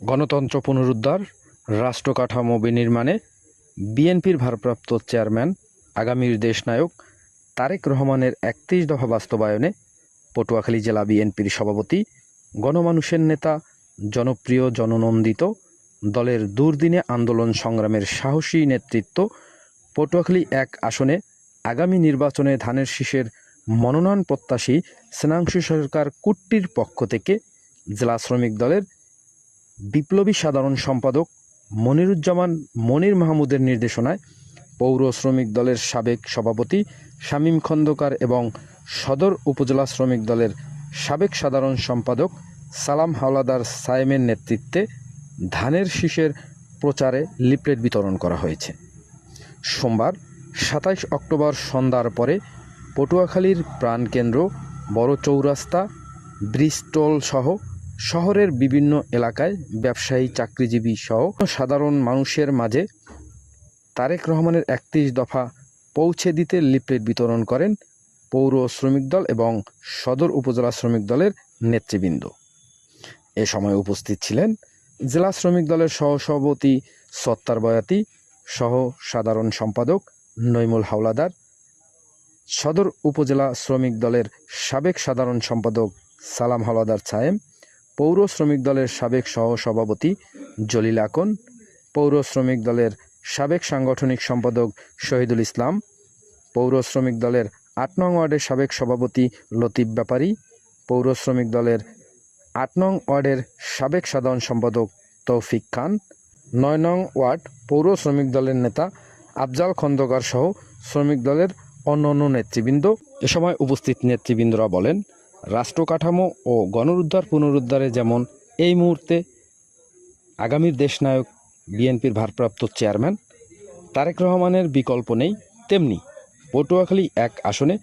গণতন্ত্র পুনরুদ্ধার রাষ্ট্র কাঠামো বিনির্মাণে বিএনপির ভারপ্রাপ্ত চেয়ারম্যান, আগামীর দেশনায়ক তারেক রহমানের একত্রিশ দফা বাস্তবায়নে পটুয়াখালী জেলা বিএনপির সভাপতি, গণমানুষের নেতা, জনপ্রিয়, জননন্দিত দলের দুর্দিনে আন্দোলন সংগ্রামের সাহসী নেতৃত্ব পটুয়াখালী এক আসনে আগামী নির্বাচনে ধানের শীষের মনোনয়ন প্রত্যাশী সেনাংশু সরকার কুট্টির পক্ষ থেকে জেলা শ্রমিক দলের বিপ্লবী সাধারণ সম্পাদক মনিরুজ্জামান মনির মাহমুদের নির্দেশনায় পৌর শ্রমিক দলের সাবেক সভাপতি শামীম খন্দকার এবং সদর উপজেলা শ্রমিক দলের সাবেক সাধারণ সম্পাদক সালাম হাওলাদার সায়েমের নেতৃত্বে ধানের শীষের প্রচারে লিফলেট বিতরণ করা হয়েছে। সোমবার সাতাইশ অক্টোবর সন্ধ্যার পরে পটুয়াখালীর প্রাণকেন্দ্র, বড় চৌরাস্তা ব্রিস্টল সহ শহরের বিভিন্ন এলাকায় ব্যবসায়ী, চাকরিজীবী সহ সাধারণ মানুষের মাঝে তারেক রহমানের একত্রিশ দফা পৌঁছে দিতে লিফলেট বিতরণ করেন পৌর শ্রমিক দল এবং সদর উপজেলা শ্রমিক দলের নেতৃবৃন্দ। এ সময় উপস্থিত ছিলেন জেলা শ্রমিক দলের সহসভাপতি সত্তার বয়াতি সহ সাধারণ সম্পাদক নৈমুল হাওলাদার, সদর উপজেলা শ্রমিক দলের সাবেক সাধারণ সম্পাদক সালাম হাওলাদার ছায়েম পৌর শ্রমিক দলের সাবেক সহসভাপতি জলিল আকন, পৌর শ্রমিক দলের সাবেক সাংগঠনিক সম্পাদক শহীদুল ইসলাম, পৌর শ্রমিক দলের আট নং ওয়ার্ডের সাবেক সভাপতি লতিফ ব্যাপারী, পৌর শ্রমিক দলের আট নং ওয়ার্ডের সাবেক সাধারণ সম্পাদক তৌফিক খান, নয় নং ওয়ার্ড পৌর শ্রমিক দলের নেতা আফজাল খন্দকার সহ শ্রমিক দলের অন্যান্য নেতৃবৃন্দ। এ সময় উপস্থিত নেতৃবৃন্দরা বলেন রাষ্ট্র কাঠামো ও গণরুদ্ধার পুনরুদ্ধারে যেমন এই মুহূর্তে আগামীর দেশনায়ক বিএনপির ভারপ্রাপ্ত চেয়ারম্যান তারেক রহমানের বিকল্প নেই, তেমনি পটুয়াখালী এক আসনে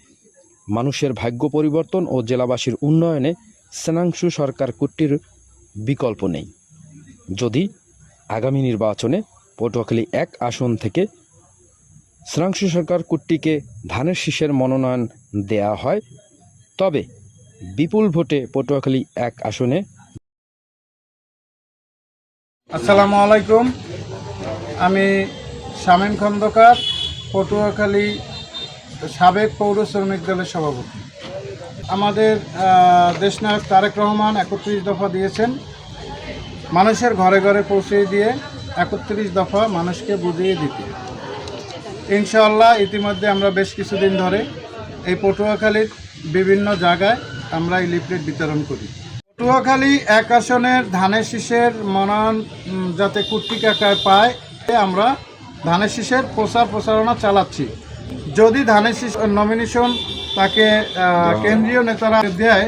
মানুষের ভাগ্য পরিবর্তন ও জেলাবাসীর উন্নয়নে সেনাংশু সরকার কুট্টির বিকল্প নেই। যদি আগামী নির্বাচনে পটুয়াখালী এক আসন থেকে শ্রাংশু সরকার কুট্টিকে ধানের শীষের মনোনয়ন দেয়া হয়, তবে বিপুল ভোটে পটুয়াখালী এক আসনে। আসসালামু আলাইকুম। আমি শামীম খন্দকার, পটুয়াখালী সাবেক পৌর শ্রমিক দলের সভাপতি। আমাদের দেশনায়ক তারেক রহমান একত্রিশ দফা দিয়েছেন। মানুষের ঘরে ঘরে পৌঁছে দিয়ে একত্রিশ দফা মানুষকে বুঝিয়ে দিতে। ইনশাআল্লাহ ইতিমধ্যে আমরা বেশ কিছুদিন ধরে এই পটুয়াখালীর বিভিন্ন জায়গায় আমরা এই লিফলেট বিতরণ করি। পটুয়াখালী এক আসনের ধানের শীষের মনোনয়ন যাতে কুর্তি কাকায় পায় আমরা ধানের শীষের প্রচার প্রচারণা চালাচ্ছি। যদি ধানের শীষ নমিনেশন তাকে কেন্দ্রীয় নেতারা দেয়,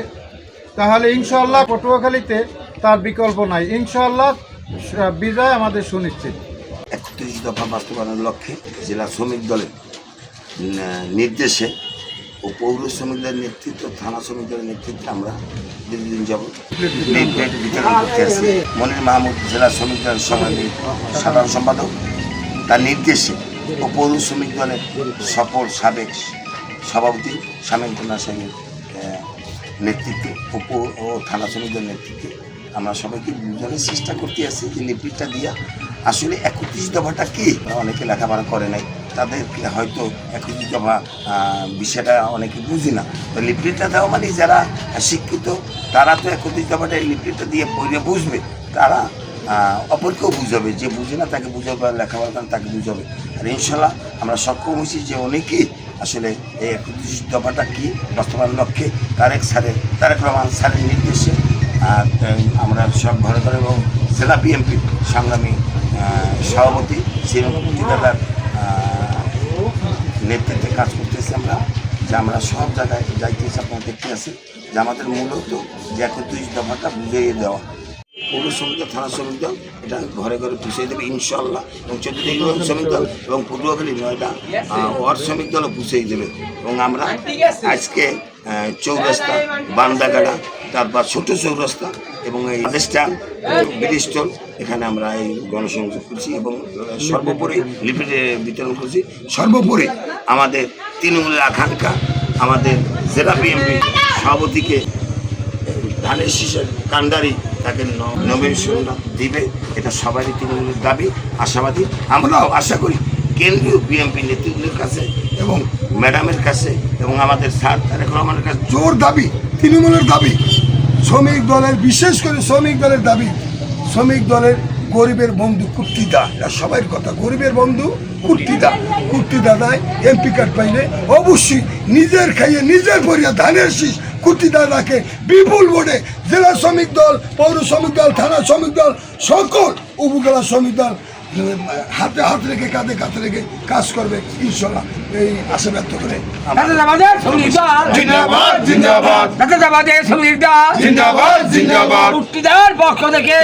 তাহলে ইনশাল্লাহ পটুয়াখালীতে তার বিকল্প নাই। ইনশাল্লাহ বিজয় আমাদের সুনিশ্চিত। একত্রিশ দফা বাস্তবায়নের লক্ষ্যে জেলা শ্রমিক দলের নির্দেশে ও পৌর শ্রমিকদের নেতৃত্ব, থানা শ্রমিক দলের নেতৃত্বে আমরা দীর্ঘদিন যাব বিতরণ করতে আছি মনির মাহমুদ, জেলা শ্রমিক দলের সভাপতি, সাধারণ সম্পাদক। তার নির্দেশে ও পৌর শ্রমিক দলের সফল সাবেক সভাপতি কুন্না সাহেবের নেতৃত্বে ও থানা শ্রমিক দলের নেতৃত্বে আমরা সবাইকে বোঝানোর চেষ্টা করতে আছি যে লিপিটা দিয়া আসলে একত্রিশ দফাটা কি? অনেকে লেখাপড়া করে নাই। তাদেরকে হয়তো একত্রিশ দফা বিষয়টা অনেকে বুঝি না, তো লিপিটা দেওয়া মানে যারা শিক্ষিত, তারা তো একত্রিশ দফাটা লিপিটা দিয়ে পড়ে বুঝবে, তারা অপরকেও বুঝাবে, যে বুঝে না তাকে বুঝাবে লেখাপড়া করে তাকে বুঝাবে। আর ইনশাল্লাহ আমরা সক্ষম হয়েছি যে অনেকেই আসলে এই একত্রিশ দফাটা কী বাস্তবায়ন লক্ষ্যে তারেক স্যারের তারেক রহমান স্যারের নির্দেশে আমরা সব ঘরে ঘরে এবং জেলা বিএনপি সংগ্রামী সভাপতি শ্রীরঙ্গী দাদার নেতৃত্বে কাজ করতেছি আমরা যে আমরা সব জায়গায় যাইতেছি আপনারা দেখতে আছি যে আমাদের মূলত যে একত্রিশ দফাটা বুঝিয়ে দেওয়া। পৌর শ্রমিক থানা শ্রমিক দল এটা ঘরে ঘরে পুষিয়ে দেবে ইনশাল্লাহ এবং চতুর্দিক শ্রমিক দল এবং পটুয়াখালী নয়টা আহ, ওয়ার্ড শ্রমিক দলও পুষিয়ে দেবে। এবং আমরা আজকে চৌরাস্তা বান্দাগাড়া তারপর ছোট চৌরাস্তা এবং এই স্ট্যান্ড ব্রিজস্টল এখানে আমরা এই গণসংযোগ করছি এবং সর্বোপরি লিপিড বিতরণ করছি। সর্বোপরি আমাদের তৃণমূলের আকাঙ্ক্ষা, আমাদের জেলা বিএনপি সভাপতিকে ধানের শীষের কান্ডারি তাকে ন- নমিনেশন দিবে। এটা সবারই তৃণমূলের দাবি, আশাবাদী। আমরাও আশা করি কেন্দ্রীয় বিএনপি নেতৃত্বের কাছে এবং ম্যাডামের কাছে এবং আমাদের স্যার তারেক রহমানের কাছে জোর দাবি, তৃণমূলের দাবি। শ্রমিক দলের, বিশেষ করে শ্রমিক দলের দাবি, শ্রমিক দলের গরিবের বন্ধু কুর্তিদা। সবাই কথা। গরিবের বন্ধু কুর্তিদা। কুর্তিদা দেয় এমপি কার্ড পাইলে অবশ্যই নিজের খাইয়ে নিজের পরিয়া ধানের শীষ কুর্তিদা রাখে বিপুল ভোটে। জেলা শ্রমিক দল, পৌর শ্রমিক দল, থানা শ্রমিক দল, সকল উপজেলা শ্রমিক দল হাতে হাত রেখে কাঁধে কাঁধে রেখে কাজ করবে ইনশাল্লাহ। এই আশা ব্যক্ত করে জিন্দাবাদ জিন্দাবাদ। পক্ষ থেকে